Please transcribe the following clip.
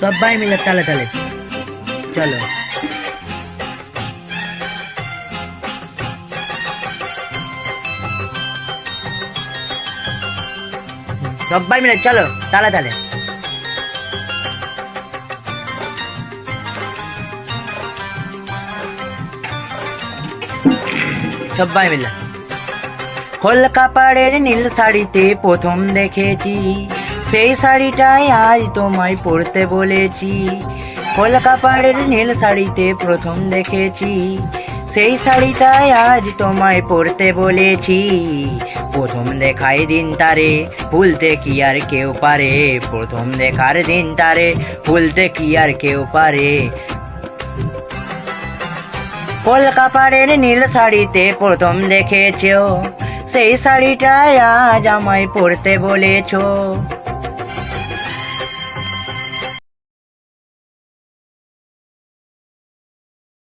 সবাই মিলে তালে তালে। চলো। সবাই মিলে চলো, তালে তালে। সবাই মিলে। খোল কাপড়ের নীল শাড়িতে প্রথম দেখেছি। সেই শাড়িটাই আজ তোমায় পরতে বলেছি। খোল পাড়ের নীল শাড়িতে প্রথম দেখেছি। সেই শাড়িটাই আজ তোমায় পরতে বলেছি। প্রথম দেখাই দিন তারে, ভুলতে কি আর কেউ পারে। প্রথম দেখার দিন তারে, ভুলতে কি আর কেউ পারে। কলকাপাড়ের নীল শাড়িতে প্রথম দেখেছ। সেই শাড়িটাই আজ আমায় পরতে বলেছ।